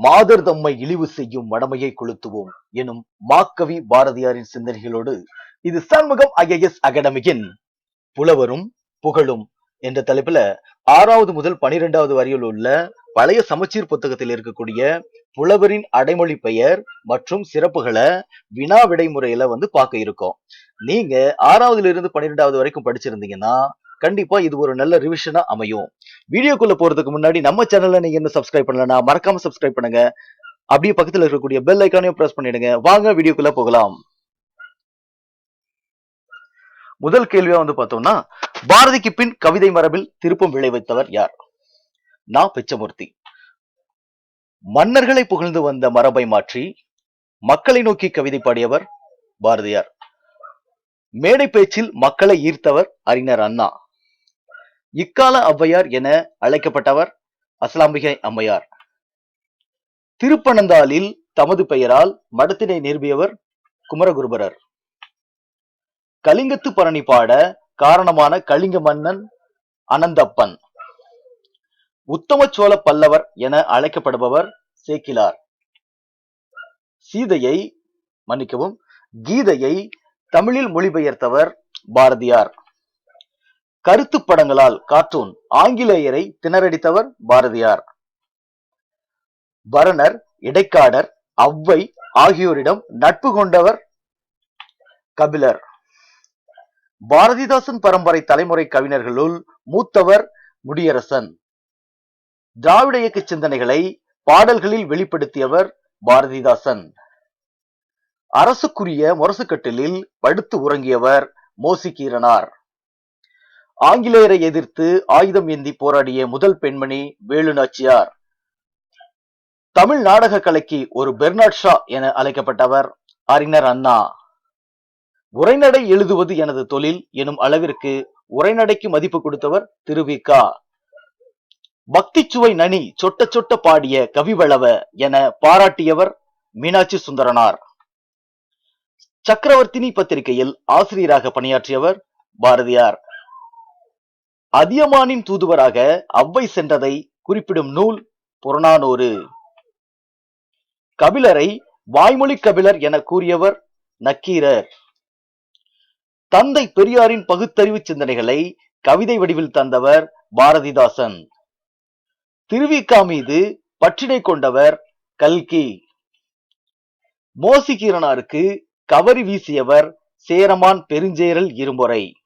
மாதர் தம்மை இழிவு செய்யும் மடமையை கொளுத்துவோம் எனும் மாக்கவி பாரதியாரின் சிந்தனைகளோடு இது சண்முகம் ஐஏஎஸ் அகாடமியின் புலவரும் புகழும் என்ற தலைப்புல ஆறாவது முதல் பனிரெண்டாவது வரையில் உள்ள பழைய சமச்சீர் புத்தகத்தில் இருக்கக்கூடிய புலவரின் அடைமொழி பெயர் மற்றும் சிறப்புகளை வினா விடை முறையில வந்து பார்க்க இருக்கோம். நீங்க ஆறாவதுல இருந்து பன்னிரெண்டாவது வரைக்கும் படிச்சிருந்தீங்கன்னா கண்டிப்பா இது ஒரு நல்ல ரிவிஷனா அமையும். வீடியோக்குள்ள போறதுக்கு முன்னாடி நம்ம சேனல்ல நீங்க என்ன சப்ஸ்கிரைப் பண்ணலனா மறக்காம சப்ஸ்கிரைப் பண்ணுங்க. அப்படியே பக்கத்துல இருக்கக்கூடிய பெல் ஐக்கானையும் பிரஸ் பண்ணிடுங்க. வாங்க வீடியோக்குள்ள போகலாம். முதல் கேள்வியா வந்து பார்த்தோம்னா பாரதிக்கு பின் கவிதை மரபில் திருப்பம் விளைவித்தவர் யார்? நா. பிச்சமூர்த்தி. மன்னர்களை புகழ்ந்து வந்த மரபை மாற்றி மக்களை நோக்கி கவிதை பாடியவர் பாரதியார். மேடை பேச்சில் மக்களை ஈர்த்தவர் அறிஞர் அண்ணா. இக்கால ஔவையார் என அழைக்கப்பட்டவர் அஸ்லாம்பிகை அம்மையார். திருப்பனந்தாளில் தமது பெயரால் மடத்தினை நிறுவியவர் குமரகுருபரர். கலிங்கத்து பரணி பாட காரணமான கலிங்க மன்னன் அனந்தப்பன். உத்தம சோழ பல்லவர் என அழைக்கப்படுபவர் சேக்கிலார். சீதையை மன்னிக்கவும் கீதையை தமிழில் மொழிபெயர்த்தவர் பாரதியார். கருத்து படங்களால் கார்ட்டூன் ஆங்கிலேயரை திணறடித்தவர் பாரதியார். பரணர் இடைக்காடர் அவ்வை ஆகியோரிடம் நட்பு கொண்டவர் கபிலர். பாரதிதாசன் பரம்பரை தலைமுறை கவிஞர்களுள் மூத்தவர் முடியரசன். திராவிட இயக்க சிந்தனைகளை பாடல்களில் வெளிப்படுத்தியவர் பாரதிதாசன். அரசுக்குரிய முரசுக்கட்டிலில் படுத்து உறங்கியவர் மோசிகீரனார். ஆங்கிலேயரை எதிர்த்து ஆயுதம் ஏந்தி போராடிய முதல் பெண்மணி வேலு நாச்சியார் தமிழ் நாடக கலைக்கு ஒரு பெர்னாட் ஷா என அழைக்கப்பட்டவர் அறிஞர் அண்ணா. உரைநடை எழுதுவது எனது தொழில் எனும் அளவிற்கு உரைநடைக்கு மதிப்பு கொடுத்தவர் திருவிக்கா பக்தி சுவை நனி சொட்ட சொட்ட பாடிய கவிவளவ என பாராட்டியவர் மீனாட்சி சுந்தரனார். சக்கரவர்த்தினி பத்திரிகையில் ஆசிரியராக பணியாற்றியவர் பாரதியார். அதியமானின் தூதுவராக அவ்வை சென்றதை குறிப்பிடும் நூல் புறநானூறு. கபிலரை வாய்மொழி கபிலர் என கூறியவர் நக்கீரர். தந்தை பெரியாரின் பகுத்தறிவு சிந்தனைகளை கவிதை வடிவில் தந்தவர் பாரதிதாசன். திருவிக்கா மீது பற்றினை கொண்டவர் கல்கி. மோசிகீரனாருக்கு கவரி வீசியவர் சேரமான் பெருஞ்சேரல் இருமுறை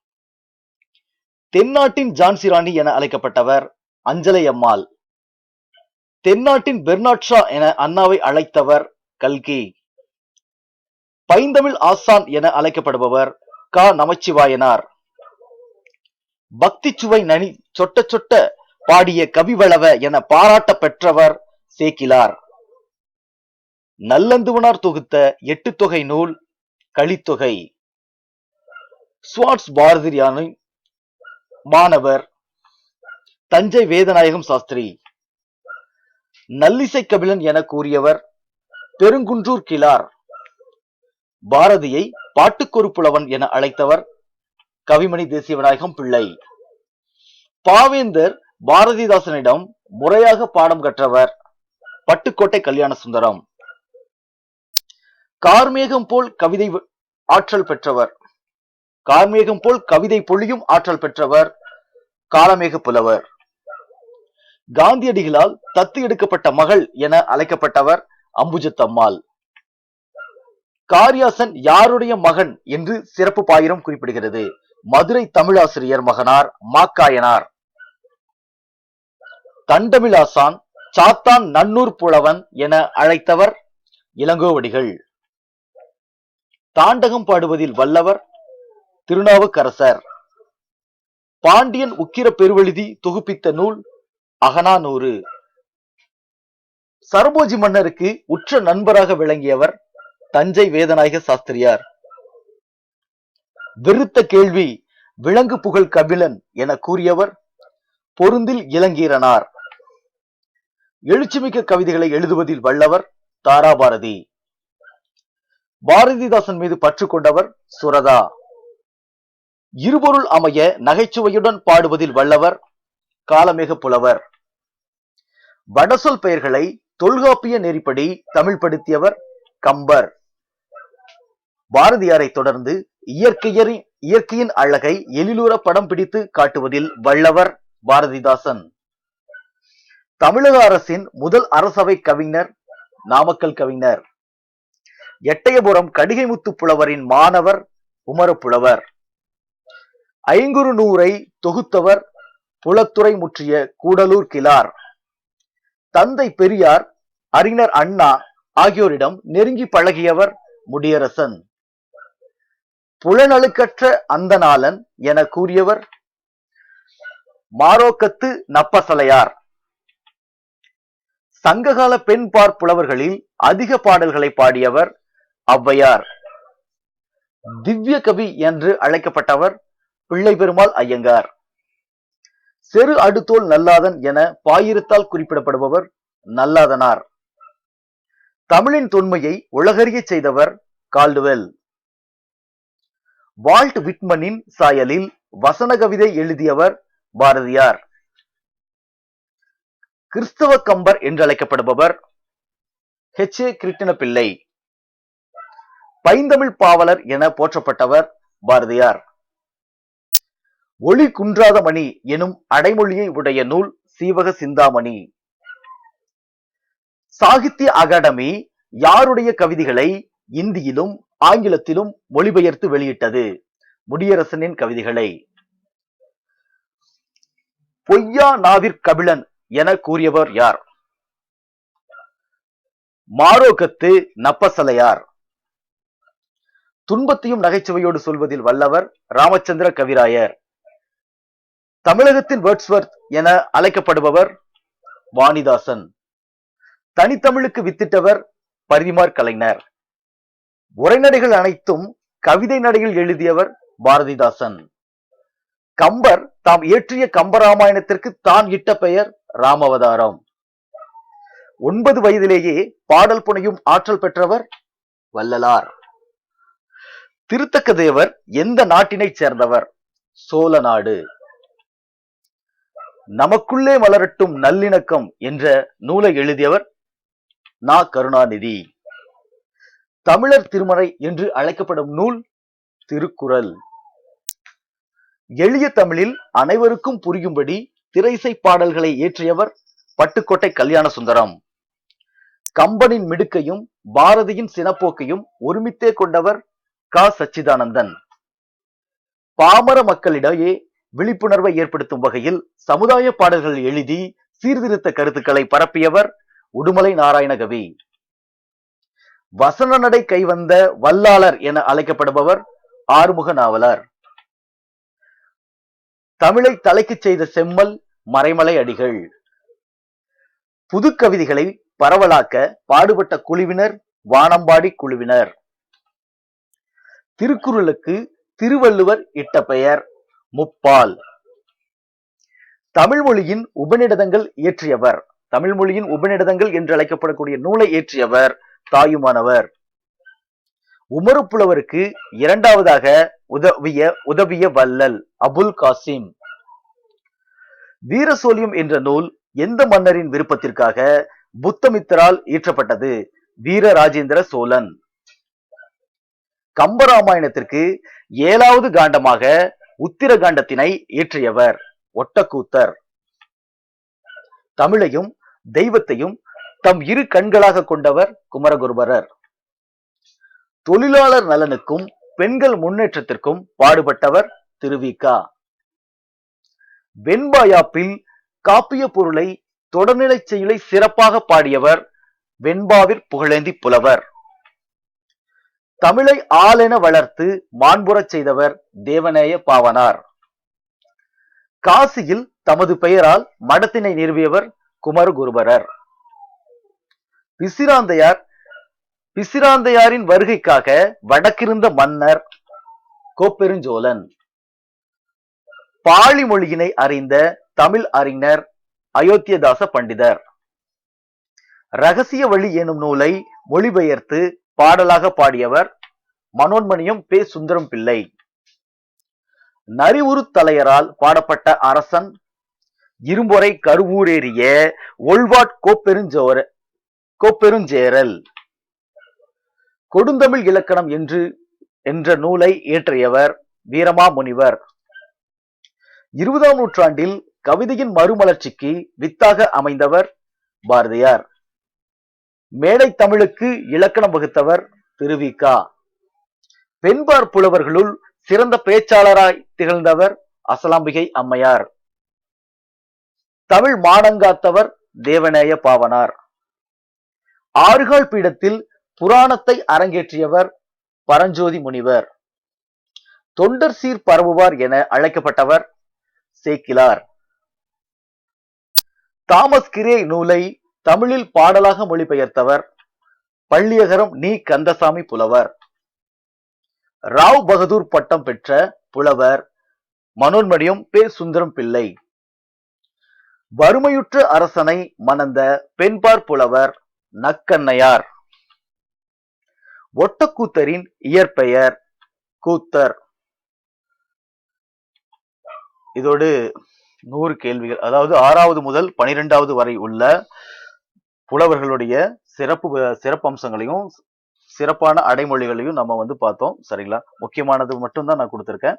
தென்னாட்டின் ஜான்சி ராணி என அழைக்கப்பட்டவர் அஞ்சலை அம்மாள். தென்னாட்டின் பெர்னாட் ஷா என அண்ணாவை அழைத்தவர் கல்கி. பைந்தமிழ் ஆசான் என அழைக்கப்படுபவர் க. நமச்சிவாயனார். பக்தி சுவை நனி சொட்ட சொட்ட பாடிய கவிவளவ என பாராட்ட பெற்றவர் சேக்கிலார். நல்லந்துவனார் தொகுத்த எட்டு தொகை நூல் கலித்தொகை ஸ்வாட்ஸ் பாரதியானின் மாணவர் தஞ்சை வேதநாயகம் சாஸ்திரி. நல்லிசை கபிலன் என கூறியவர் பெருங்குன்றூர் கிளார் பாரதியை பாட்டுக்கொரு புலவன் என அழைத்தவர் கவிமணி தேசிய விநாயகம் பிள்ளை. பாவேந்தர் பாரதிதாசனிடம் முறையாக பாடம் கற்றவர் பட்டுக்கோட்டை கல்யாண சுந்தரம் கார்மேகம் போல் கவிதை ஆற்றல் பெற்றவர் கார்மேகம் போல் கவிதை பொழியும் ஆற்றல் பெற்றவர் காலமேக புலவர். காந்தியடிகளால் தத்து எடுக்கப்பட்ட மகள் என அழைக்கப்பட்டவர் அம்புஜத்தம்மாள் காரியாசன் யாருடைய மகன் என்று சிறப்பு பாயிரம் குறிப்பிடுகிறது. மதுரை தமிழாசிரியர் மகனார் மாக்காயனார். தண்டமிழாசான் சாத்தான் நன்னூர் புலவன் என அழைத்தவர் இளங்கோவடிகள். தாண்டகம் பாடுவதில் வல்லவர் திருநாவுக்கரசர். பாண்டியன் உக்கிர பெருவெழுதி தொகுப்பித்த நூல் அகனானூறு சரபோஜி மன்னருக்கு உற்ற நண்பராக விளங்கியவர் தஞ்சை வேதநாயக சாஸ்திரியார். விருத்த கேள்வி விலங்கு புகழ் கபிலன் என கூறியவர் பொருந்தில் இளங்கீரனார். எழுச்சிமிக்க கவிதைகளை எழுதுவதில் வல்லவர் தாராபாரதி. பாரதிதாசன் மீது பற்று கொண்டவர் சுரதா. இருபொருள் அமைய நகைச்சுவையுடன் பாடுவதில் வல்லவர் காலமேக புலவர். வடசொல் பெயர்களை தொல்காப்பிய நெறிப்படி தமிழ் படுத்தியவர் கம்பர். பாரதியாரை தொடர்ந்து இயற்கையரின் இயற்கையின் அழகை எழிலுற படம் பிடித்து காட்டுவதில் வல்லவர் பாரதிதாசன். தமிழக அரசின் முதல் அரசவை கவிஞர் நாமக்கல் கவிஞர். எட்டயபுரம் கடிகைமுத்து புலவரின் மாணவர் உமரப்புலவர் ஐங்குறு நூரை தொகுத்தவர் புலத்துறை முற்றிய கூடலூர் கிளார் தந்தை பெரியார் அறிஞர் அண்ணா ஆகியோரிடம் நெருங்கி பழகியவர் முடியரசன். புலனழுக்கற்ற அந்தநாளன் என கூறியவர் மாரோக்கத்து நப்பசலையார். சங்ககால பெண் பார் புலவர்களில் அதிக பாடல்களை பாடியவர் ஔவையார். திவ்ய கவி என்று அழைக்கப்பட்டவர் பிள்ளை பெருமாள் ஐயங்கார். செரு அடுத்தோல் நல்லாதன் என பாயிரத்தால் குறிப்பிடப்படுபவர் நல்லாதனார். தமிழின் தொன்மையை உலகறிய செய்தவர் கால்டுவெல். வால்ட் விட்மனின் சாயலில் வசன கவிதை எழுதியவர் பாரதியார். கிறிஸ்தவ கம்பர் என்று அழைக்கப்படுபவர் ஹெச். ஏ. கிருட்டின பிள்ளை பைந்தமிழ் பாவலர் என போற்றப்பட்டவர் பாரதியார். ஒளி குன்றாத மணி எனும் அடைமொழியை உடைய நூல் சீவக சிந்தாமணி. சாகித்ய அகாடமி யாருடைய கவிதைகளை இந்தியிலும் ஆங்கிலத்திலும் மொழிபெயர்த்து வெளியிட்டது? முடியரசனின் கவிதைகளை. பொய்யா நாவிற் கபிலன் என கூறியவர் யார்? மாரோகத்து நப்பசலையார். துன்பத்தையும் நகைச்சுவையோடு சொல்வதில் வல்லவர் ராமச்சந்திர கவிராயர். தமிழகத்தின் வேர்ட்ஸ்வர்த் என அழைக்கப்படுபவர் வாணிதாசன். தனித்தமிழுக்கு வித்திட்டவர் பரிதிமார் கலைஞர். உரைநடைகள் அனைத்தும் கவிதை நடையில் எழுதியவர் பாரதிதாசன். கம்பர் தாம் இயற்றிய கம்பராமாயணத்திற்கு தான் இட்ட பெயர் ராமவதாரம். ஒன்பது வயதிலேயே பாடல் புனையும் ஆற்றல் பெற்றவர் வள்ளலார். திருத்தக்க தேவர் எந்த நாட்டினைச் சேர்ந்தவர்? சோழ நாடு. நமக்குள்ளே மலரட்டும் நல்லிணக்கம் என்ற நூலை எழுதியவர் நா. கருணாநிதி. தமிழர் திருமறை என்று அழைக்கப்படும் நூல் திருக்குறள். எளிய தமிழில் அனைவருக்கும் புரியும்படி திரைசை பாடல்களை இயற்றியவர் பட்டுக்கோட்டை கல்யாண சுந்தரம் கம்பனின் மிடுக்கையும் பாரதியின் சினப்போக்கையும் ஒருமித்தே கொண்டவர் க. சச்சிதானந்தன். பாமர மக்களிடையே விழிப்புணர்வை ஏற்படுத்தும் வகையில் சமுதாய பாடல்கள் எழுதி சீர்திருத்த கருத்துக்களை பரப்பியவர் உடுமலை நாராயணகவி. வசன நடை கைவந்த வல்லாளர் என அழைக்கப்படுபவர் ஆறுமுக நாவலர். தமிழை தலைக்கு செய்த செம்மல் மறைமலை அடிகள். புது கவிதைகளை பரவலாக்க பாடுபட்ட குழுவினர் வானம்பாடி குழுவினர். திருக்குறளுக்கு திருவள்ளுவர் இட்ட பெயர். முப்பால். தமிழ் மொழியின் உபநிடதங்கள் இயற்றியவர். தமிழ் மொழியின் உபநிடதங்கள் என்று அழைக்கப்படக்கூடிய நூலை இயற்றியவர் தாயுமானவர். உமரு புலவருக்கு இரண்டாவதாக உதவிய உதவிய வல்லல் அபுல் காசிம். வீரசோலியம் என்ற நூல் எந்த மன்னரின் விருப்பத்திற்காக புத்தமித்தரால் இயற்றப்பட்டது? வீரராஜேந்திர சோழன். கம்பராமாயணத்திற்கு ஏழாவது காண்டமாக உத்திர காண்டத்தினை இயற்றியவர் ஒட்டக்கூத்தர். தமிழையும் தெய்வத்தையும் தம் இரு கண்களாக கொண்டவர் குமரகுருபரர். தொழிலாளர் நலனுக்கும் பெண்கள் முன்னேற்றத்திற்கும் பாடுபட்டவர் திருவிகா. வெண்பாயாப்பில் காப்பிய பொருளை தொடர்நிலை செயலை சிறப்பாக பாடியவர் வெண்பாவிற் புகழேந்தி புலவர். தமிழை ஆளென வளர்த்து மாண்புறச் செய்தவர் தேவநேய பாவனார். காசியில் தமது பெயரால் மடத்தினை நிறுவியவர் குமரகுருபரர். பிசிராந்தையார் பிசிராந்தையாரின் வருகைக்காக வடக்கிருந்த மன்னர் கோப்பெருஞ்சோழன். பாளி மொழியினை அறிந்த தமிழ் அறிஞர் அயோத்தியதாச பண்டிதர். ரகசிய வழி எனும் நூலை மொழிபெயர்த்து பாடலாக பாடியவர் மனோன்மணியம் பே. சுந்தரம் பிள்ளை. நரிவுரு தலையரால் பாடப்பட்ட அரசன் இரும்பொறை கருவூரேறிய ஒள்வாட் கோப்பெருஞ்சோர கோப்பெருஞ்சேரல். கொடுந்தமிழ் இலக்கணம் என்று என்ற நூலை இயற்றியவர் வீரமாமுனிவர் இருபதாம் நூற்றாண்டில் கவிதையின் மறுமலர்ச்சிக்கு வித்தாக அமைந்தவர் பாரதியார். மேடை தமிழுக்கு இலக்கணம் வகுத்தவர் திருவிகா பெண்பார் புலவர்களுள் சிறந்த பேச்சாளராய் திகழ்ந்தவர் அசலாம்பிகை அம்மையார். தமிழ் மானங்காத்தவர் தேவநேய பாவனார். ஆறுகால் பீடத்தில் புராணத்தை அரங்கேற்றியவர் பரஞ்சோதி முனிவர். தொண்டர் சீர் பரவுவார் என அழைக்கப்பட்டவர் சேக்கிலார். தாமஸ் கிரே நூலை தமிழில் பாடலாக மொழிபெயர்த்தவர் பள்ளியகரம் நீ கந்தசாமி புலவர். ராவ் பகதூர் பட்டம் பெற்ற புலவர் மனோன்மணியம் பே சுந்தரம் பிள்ளை. வறுமையுற்ற அரசனை மணந்த பெண்பார் புலவர் நக்கண்ணையார் ஒட்டக்கூத்தரின் இயற்பெயர் கூத்தர். இதோடு நூறு கேள்விகள் அதாவது ஆறாவது முதல் பனிரெண்டாவது வரை உள்ள புலவர்களுடைய சிறப்பு சிறப்பம்சங்களையும் சிறப்பான அடைமொழிகளையும் நம்ம வந்து பார்த்தோம். சரிங்களா? முக்கியமானது மட்டும்தான் நான் கொடுத்துருக்கேன்.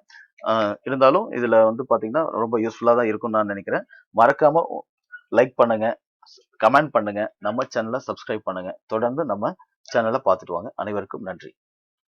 இருந்தாலும் இதில் வந்து பார்த்தீங்கன்னா ரொம்ப யூஸ்ஃபுல்லாக தான் இருக்கும்னு நான் நினைக்கிறேன். மறக்காம லைக் பண்ணுங்க கமெண்ட் பண்ணுங்க நம்ம சேனலை சப்ஸ்கிரைப் பண்ணுங்க. தொடர்ந்து நம்ம சேனலை பார்த்துட்டு வாங்க. அனைவருக்கும் நன்றி.